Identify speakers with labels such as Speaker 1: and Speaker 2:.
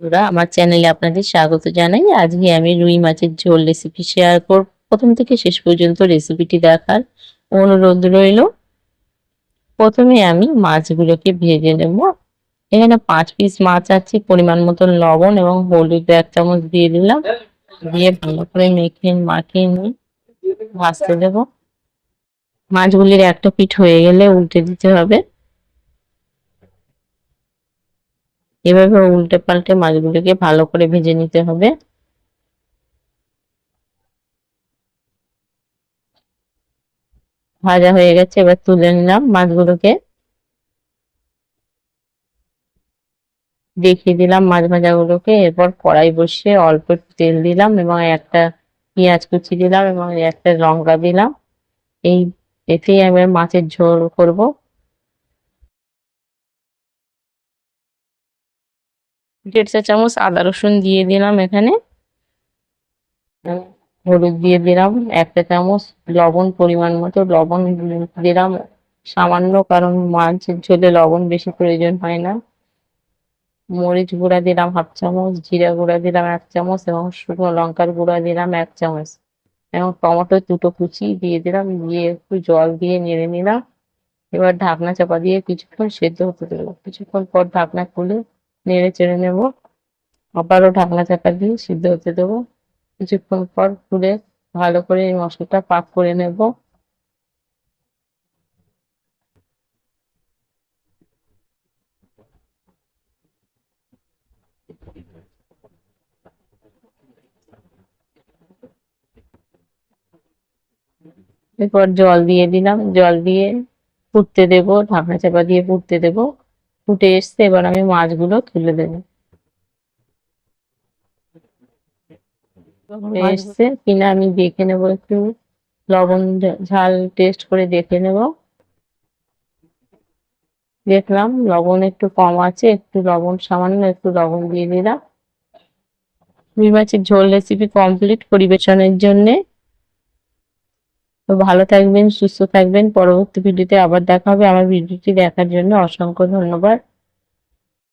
Speaker 1: বন্ধুরা, আমার চ্যানেলে আপনাদের স্বাগত জানাই। আজকে আমি রুই মাছের ঝোল রেসিপি শেয়ার করব। প্রথম থেকে শেষ পর্যন্ত রেসিপিটি দেখার অনুরোধ রইল। প্রথমে আমি মাছগুলোকে ভেজে নেব। এখানে পাঁচ পিস মাছ আছে, পরিমাণ মতো লবণ এবং হলুদ এক চামচ দিয়ে দিলাম। দিয়ে ভালো করে মেখে মাখিয়ে নিয়ে ভাজতে দেব। মাছগুলির একটা পিঠ হয়ে গেলে উল্টে দিতে হবে। এভাবে উল্টে পাল্টে মাছগুলোকে ভালো করে ভেজে নিতে হবে। ভাজা হয়ে গেছে, এবার তুলে নিলাম মাছগুলোকে। দেখিয়ে দিলাম মাছ ভাজাগুলোকে, এরপর কড়াই বসিয়ে অল্প তেল দিলাম এবং একটা পেঁয়াজ কুচি দিলাম এবং একটা লঙ্কা দিলাম। এই এতেই আমি মাছের ঝোল করব। দেড় চা চামচ আদা রসুন দিয়ে দিলাম এখানে। হলুদ দিয়ে দিলাম একটা চামচ লবণ পরিমাণ মতো, লবণ দিলাম সামান্য, কারণ মাছের ঝোলে লবণ বেশি প্রয়োজন হয় না। মরিচ গুঁড়া দিলাম হাফ চামচ, জিরা গুঁড়া দিলাম এক চামচ এবং শুকনো লঙ্কার গুঁড়া দিলাম এক চামচ এবং টমেটো দুটো কুচি দিয়ে দিলাম, দিয়ে একটু জল দিয়ে নেড়ে নিলাম। এবার ঢাকনা চাপা দিয়ে কিছুক্ষণ সেদ্ধ হতে দিলাম। কিছুক্ষণ পর ঢাকনা খুলে নেড়ে চেড়ে নেব। আবারও ঢাকনা চাপা দিয়ে সিদ্ধ হতে দেবো। কিছুক্ষণ পর খুলে ভালো করে এই মশলাটা পাক করে নেব। এরপর জল দিয়ে দিলাম। জল দিয়ে ফুটতে দেবো, ঢাকনা চাপা দিয়ে ফুটতে দেবো। ফুটে এসছে এবার আমি মাছগুলো তুলে দেবো। এসছে কিনা আমি দেখে নেব একটু। লবণ ঝাল টেস্ট করে দেখে নেব। দেখলাম লবণ একটু কম আছে একটু লবণ সামান্য একটু লবণ দিয়ে দিলাম। রুই মাছের ঝোল রেসিপি কমপ্লিট পরিবেশনের জন্যে। তো ভালো থাকবেন, সুস্থ থাকবেন। পরবর্তী ভিডিওতে আবার দেখা হবে। আমার ভিডিওটি দেখার জন্য অসংখ্য ধন্যবাদ।